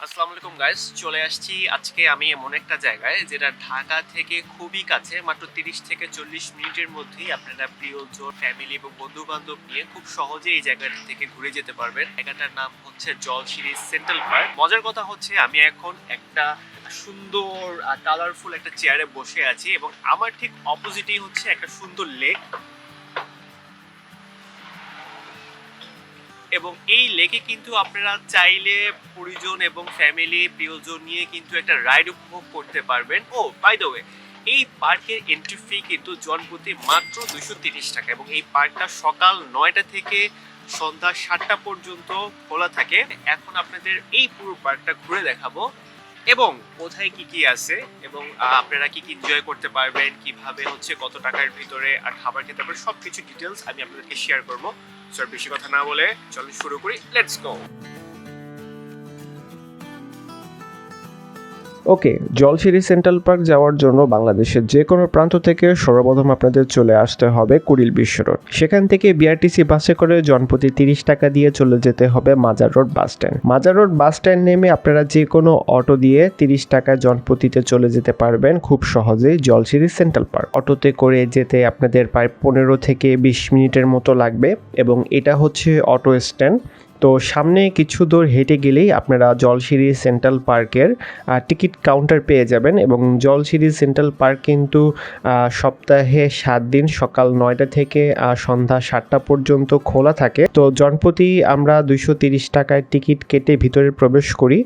আসসালামু আলাইকুম গাইস চলে আসছি আজকে আমি এমন একটা জায়গায় যেটা ঢাকা থেকে খুবই কাছে, মাত্র তিরিশ থেকে চল্লিশ মিনিটের মধ্যেই আপনারা প্রিয়জন ফ্যামিলি এবং বন্ধু বান্ধব নিয়ে খুব সহজে এই জায়গাটা থেকে ঘুরে যেতে পারবেন। জায়গাটার নাম হচ্ছে জলশিরি সেন্ট্রাল পার্ক। মজার কথা হচ্ছে, আমি এখন একটা সুন্দর কালারফুল একটা চেয়ারে বসে আছি এবং আমার ঠিক অপোজিটেই হচ্ছে একটা সুন্দর লেক এবং এই লেকে কিন্তু আপনারা চাইলে পরিজন এবং ফ্যামিলি প্রিয়জন নিয়ে কিন্তু একটা রাইড উপভোগ করতে পারবেন। ও বাই দ্য ওয়ে এই পার্কের এন্ট্রি ফি কিন্তু জনপ্রতি মাত্র দুশো তিরিশ টাকা এবং এই পার্কটা সকাল নয়টা থেকে সন্ধ্যা সাতটা পর্যন্ত খোলা থাকে। এখন আপনাদের এই পুরো পার্কটা ঘুরে দেখাবো। এবং কোথায় কি কি আছে এবং আপনারা কি কি এনজয় করতে পারবেন, কীভাবে হচ্ছে কত টাকার ভিতরে আর খাবার খেতে পারবেন সব কিছু ডিটেলস আমি আপনাদেরকে শেয়ার করব। সো আর বেশি কথা না বলে চল শুরু করি let's go okay, Jolshiri central park যাওয়ার জন্য বাংলাদেশের যে কোনো প্রান্ত থেকে সর্বপ্রথম আপনাদের চলে আসতে হবে কুড়িল বিশ্ব রোড। সেখান থেকে বিআরটিসি বাসে করে জনপ্রতি তিরিশ টাকা দিয়ে চলে যেতে হবে Mazar road bus stand. Mazar road bus stand নেমে আপনারা যে কোনো অটো দিয়ে তিরিশ টাকা জনপ্রতিতে চলে যেতে পারবেন খুব সহজেই জলশিরি সেন্ট্রাল পার্ক। অটোতে করে যেতে আপনাদের প্রায় পনেরো থেকে বিশ মিনিটের মতো লাগবে এবং এটা হচ্ছে অটো স্ট্যান্ড। তো সামনে কিছু দূর হেঁটে গেলেই আপনারা জলশিরি সেন্ট্রাল পার্কের টিকিট কাউন্টার পেয়ে যাবেন এবং জলশিরি সেন্ট্রাল পার্ক কিন্তু সপ্তাহে সাত দিন সকাল নয়টা থেকে সন্ধ্যা সাতটা পর্যন্ত খোলা থাকে। তো জনপ্রতি আমরা দুইশো তিরিশ টাকায় টিকিট কেটে ভিতরে প্রবেশ করি।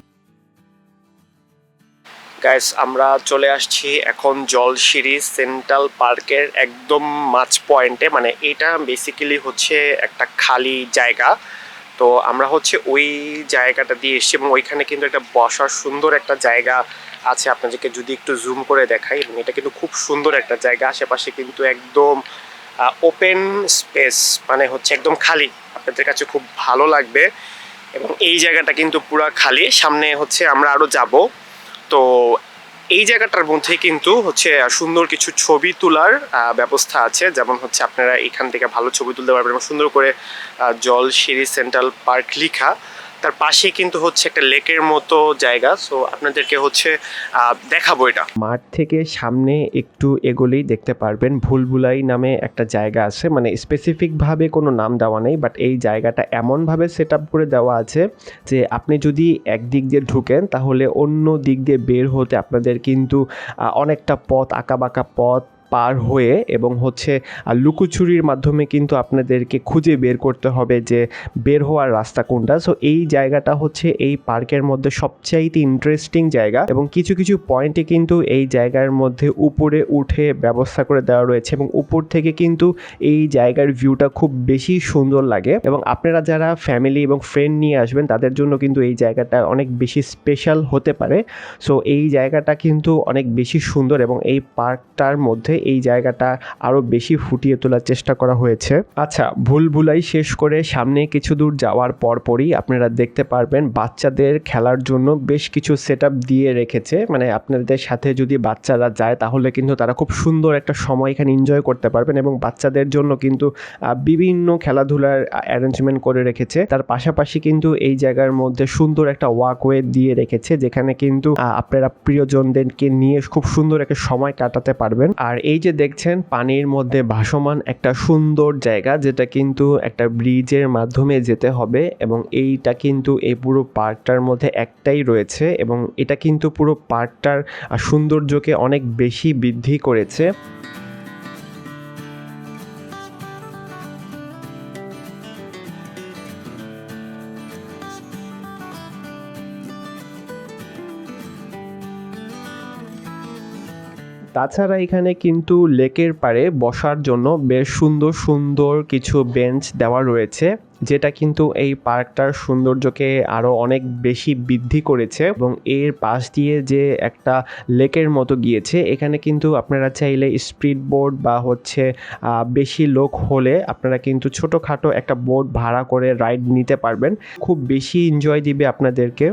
গাইস আমরা চলে আসছি এখন জলশিরি সেন্ট্রাল পার্কের একদম মাঝ পয়েন্টে মানে এটা বেসিক্যালি হচ্ছে একটা খালি জায়গা। তো আমরা হচ্ছে ওই জায়গাটা দিয়ে এসেছি এবং ওইখানে কিন্তু একটা বসার সুন্দর একটা জায়গা আছে। আপনাদেরকে যদি একটু জুম করে দেখাই, এবং এটা কিন্তু খুব সুন্দর একটা জায়গা। আশেপাশে কিন্তু একদম ওপেন স্পেস মানে হচ্ছে একদম খালি। আপনাদের কাছে খুব ভালো লাগবে। এবং এই জায়গাটা কিন্তু পুরো খালি। সামনে হচ্ছে আমরা আরও যাব। তো এই জায়গাটার মধ্যে কিন্তু হচ্ছে সুন্দর কিছু ছবি তোলার ব্যবস্থা আছে। যেমন হচ্ছে আপনারা এখান থেকে ভালো ছবি তুলতে পারবেন সুন্দর করে জল সিঁড়ি সেন্ট্রাল পার্ক লিখা। তার পাশে কিন্তু হচ্ছে একটা লেকের মতো জায়গা সো আপনাদেরকে হচ্ছে দেখাবো এটা। মাঠ থেকে সামনে একটু এগোলেই দেখতে পারবেন ভুলভুলাই নামে একটা জায়গা আছে মানে স্পেসিফিকভাবে কোনো নাম দেওয়া নেই বাট এই জায়গাটা এমনভাবে সেট আপ করে দেওয়া আছে যে আপনি যদি একদিক দিয়ে ঢুকেন, তাহলে অন্য দিক দিয়ে বের হতে আপনাদের কিন্তু অনেকটা পথ, আঁকাবাঁকা পথ পার হয়ে এবং হচ্ছে লুকোচুরির মাধ্যমে কিন্তু আপনাদেরকে খুঁজে বের করতে হবে যে বের হওয়ার রাস্তা কোনটা। সো এই জায়গাটা হচ্ছে এই পার্কের মধ্যে সবচাইতে ইন্টারেস্টিং জায়গা এবং কিছু কিছু পয়েন্টে কিন্তু এই জায়গার মধ্যে উপরে উঠে ব্যবস্থা করে দেওয়া রয়েছে এবং উপর থেকে কিন্তু এই জায়গার ভিউটা খুব বেশি সুন্দর লাগে এবং আপনারা যারা ফ্যামিলি এবং ফ্রেন্ড নিয়ে আসবেন, তাদের জন্য কিন্তু এই জায়গাটা অনেক বেশি স্পেশাল হতে পারে। সো এই জায়গাটা কিন্তু অনেক বেশি সুন্দর এবং এই পার্কটার মধ্যে এই জায়গাটা আরও বেশি ফুটিয়ে তোলার চেষ্টা করা হয়েছে। আচ্ছা ভুল ভুলাই শেষ করে সামনে কিছু দূর যাওয়ার পরপরই আপনারা দেখতে পারবেন বাচ্চাদের খেলার জন্য বেশ কিছু সেট দিয়ে রেখেছে। মানে আপনাদের সাথে যদি বাচ্চারা যায় তাহলে কিন্তু তারা খুব সুন্দর একটা সময় এখানে এনজয় করতে পারবেন এবং বাচ্চাদের জন্য কিন্তু বিভিন্ন খেলাধুলার অ্যারেঞ্জমেন্ট করে রেখেছে। তার পাশাপাশি কিন্তু এই জায়গার মধ্যে সুন্দর একটা ওয়াকওয়ে দিয়ে রেখেছে, যেখানে কিন্তু আপনারা প্রিয়জনদেরকে নিয়ে খুব সুন্দর একটা সময় কাটাতে পারবেন। আর এই যে দেখছেন, পানির মধ্যে ভাসমান একটা সুন্দর জায়গা, যেটা কিন্তু একটা ব্রিজের মাধ্যমে যেতে হবে এবং এইটা কিন্তু এই পুরো পার্কটার মধ্যে একটাই রয়েছে এবং এটা কিন্তু পুরো পার্কটার সৌন্দর্যকে অনেক বেশি বৃদ্ধি করেছে। তাছাড়া এখানে কিন্তু লেকের পাড়ে বসার জন্য বেশ সুন্দর সুন্দর কিছু বেঞ্চ দেওয়া রয়েছে, যেটা কিন্তু এই পার্কটার সৌন্দর্যকে আরও অনেক বেশি বৃদ্ধি করেছে এবং এর পাশ দিয়ে যে একটা লেকের মতো গিয়েছে, এখানে কিন্তু আপনারা চাইলে স্পিড বোর্ড বা হচ্ছে বেশি লোক হলে আপনারা কিন্তু ছোটোখাটো একটা বোট ভাড়া করে রাইড নিতে পারবেন। খুব বেশি এনজয় দিবে আপনাদেরকে।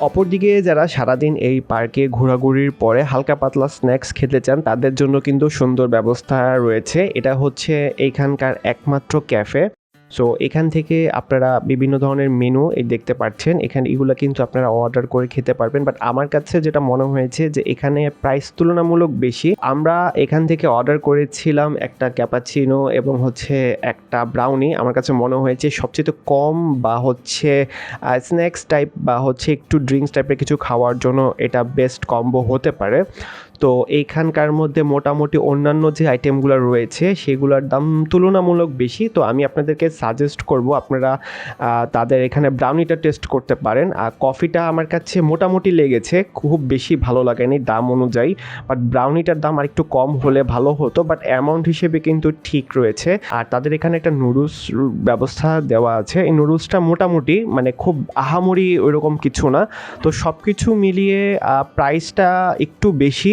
অপরদিকে যারা সারাদিন এই পার্কে ঘোরাঘুরির পরে হালকা পাতলা স্ন্যাক্স খেতে চান, তাদের জন্য কিন্তু সুন্দর ব্যবস্থা রয়েছে। এটা হচ্ছে এইখানকার একমাত্র ক্যাফে। সো এখান থেকে আপনারা বিভিন্ন ধরনের মেনু এই দেখতে পাচ্ছেন। এখানে এগুলো কিন্তু আপনারা অর্ডার করে খেতে পারবেন। বাট আমার কাছে যেটা মনে হয়েছে যে, এখানে প্রাইস তুলনামূলক বেশি। আমরা এখান থেকে অর্ডার করেছিলাম একটা ক্যাপাচিনো এবং হচ্ছে একটা ব্রাউনি আমার কাছে মনে হয়েছে সবচেয়ে কম বা হচ্ছে স্ন্যাক্স টাইপ বা হচ্ছে একটু ড্রিঙ্কস টাইপের কিছু খাওয়ার জন্য এটা বেস্ট কম্বো হতে পারে। তো এইখানকার মধ্যে মোটামুটি অন্যান্য যে আইটেমগুলো রয়েছে, সেগুলোর দাম তুলনামূলক বেশি। তো আমি আপনাদেরকে সাজেস্ট করব, আপনারা তাদের এখানে ব্রাউনিটা টেস্ট করতে পারেন। আর কফিটা আমার কাছে মোটামুটি লেগেছে, খুব বেশি ভালো লাগেনি দাম অনুযায়ী। বাট ব্রাউনিটার দাম আরেকটু কম হলে ভালো হতো বাট অ্যামাউন্ট হিসেবে কিন্তু ঠিক রয়েছে। আর তাদের এখানে একটা নুডলস ব্যবস্থা দেওয়া আছে। এই নুডলসটা মোটামুটি মানে খুব আহামরি ওইরকম কিছু না। তো সব কিছু মিলিয়ে প্রাইসটা একটু বেশি।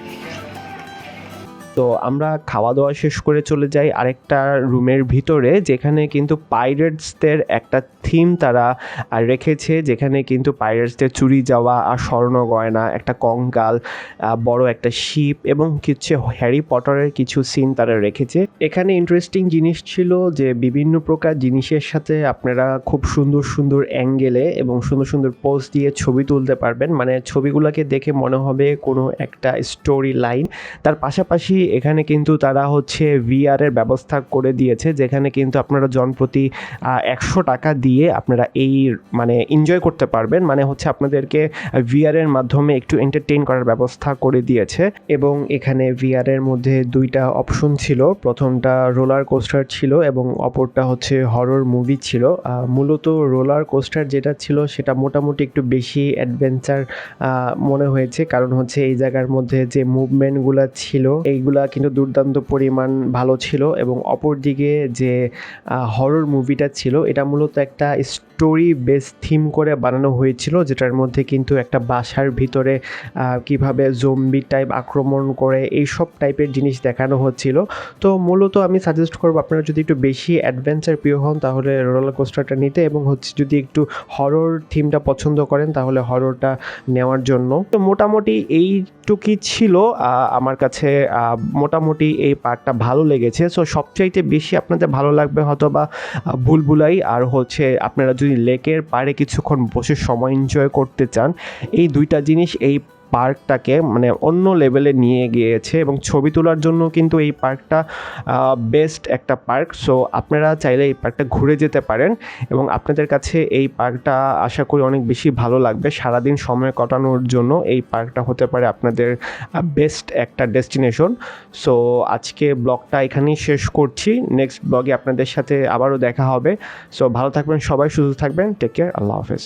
তো আমরা খাওয়া দাওয়া শেষ করে চলে যাই আরেকটা রুমের ভিতরে, যেখানে কিন্তু পাইরেটসদের একটা থিম তারা রেখেছে, যেখানে কিন্তু পাইরেটসদের চুরি যাওয়া আর স্বর্ণ গয়না, একটা কঙ্কাল বড় একটা শিপ এবং কিছু হ্যারি পটারের কিছু সিন তারা রেখেছে। এখানে ইন্টারেস্টিং জিনিস ছিল যে বিভিন্ন প্রকার জিনিসের সাথে আপনারা খুব সুন্দর সুন্দর অ্যাঙ্গেলে এবং সুন্দর সুন্দর পোজ দিয়ে ছবি তুলতে পারবেন। মানে ছবিগুলোকে দেখে মনে হবে কোনো একটা স্টোরি লাইন তার পাশাপাশি এখানে কিন্তু তারা হচ্ছে ভিআর এর ব্যবস্থা করে দিয়েছে, যেখানে কিন্তু আপনারা জনপ্রতি একশো টাকা দিয়ে আপনারা এই মানে এনজয় করতে পারবেন। মানে হচ্ছে আপনাদেরকে ভিআর এর মাধ্যমে একটু এন্টারটেইন করার ব্যবস্থা করে দিয়েছে। এবং এখানে ভিআর এর মধ্যে দুইটা অপশন ছিল। প্রথমটা রোলার কোস্টার ছিল এবং অপরটা হচ্ছে হরর মুভি ছিল। মূলত রোলার কোস্টার যেটা ছিল সেটা মোটামুটি একটু বেশি অ্যাডভেঞ্চার মনে হয়েছে। কারণ হচ্ছে এই জায়গার মধ্যে যে মুভমেন্টগুলো ছিল, এইগুলা কিন্তু দুর্দান্ত পরিমাণ ভালো ছিল এবং অপরদিকে যে হরর মুভিটা ছিল, এটা মূলত একটা স্টোরি বেস থিম করে বানানো হয়েছিল, যেটার মধ্যে কিন্তু একটা বাসার ভিতরে কীভাবে জম্বি টাইপ আক্রমণ করে এই সব টাইপের জিনিস দেখানো হচ্ছিল। তো মূলত আমি সাজেস্ট করব আপনারা যদি একটু বেশি অ্যাডভেঞ্চার প্রিয় হন, তাহলে রোলার কোস্টারটা নিতে এবং হচ্ছে যদি একটু হরর থিমটা পছন্দ করেন, তাহলে হররটা নেওয়ার জন্য। তো মোটামুটি এইটুকুই ছিল আমার কাছে মোটামুটি এই পার্টটা ভালো লেগেছে। সো সবচাইতে বেশি আপনাদের ভালো লাগবে হয়তো বা ভুলভুলাই আর হচ্ছে আপনারা যদি লেকের পাড়ে কিছুক্ষণ বসে সময় এনজয় করতে চান, এই দুইটা জিনিস এই পার্কটাকে মানে অন্য লেভেলে নিয়ে গিয়েছে এবং ছবি তোলার জন্য কিন্তু এই পার্কটা বেস্ট একটা পার্ক। সো আপনারা চাইলে এই পার্কটা ঘুরে যেতে পারেন এবং আপনাদের কাছে এই পার্কটা আশা করি অনেক বেশি ভালো লাগবে। সারাদিন সময় কাটানোর জন্য এই পার্কটা হতে পারে আপনাদের বেস্ট একটা ডেস্টিনেশন সো আজকে ব্লগটা এখানেই শেষ করছি। নেক্সট ব্লগে আপনাদের সাথে আবারও দেখা হবে। সো ভালো থাকবেন সবাই, সুস্থ থাকবেন। টেক কেয়ার আল্লাহ হাফেজ।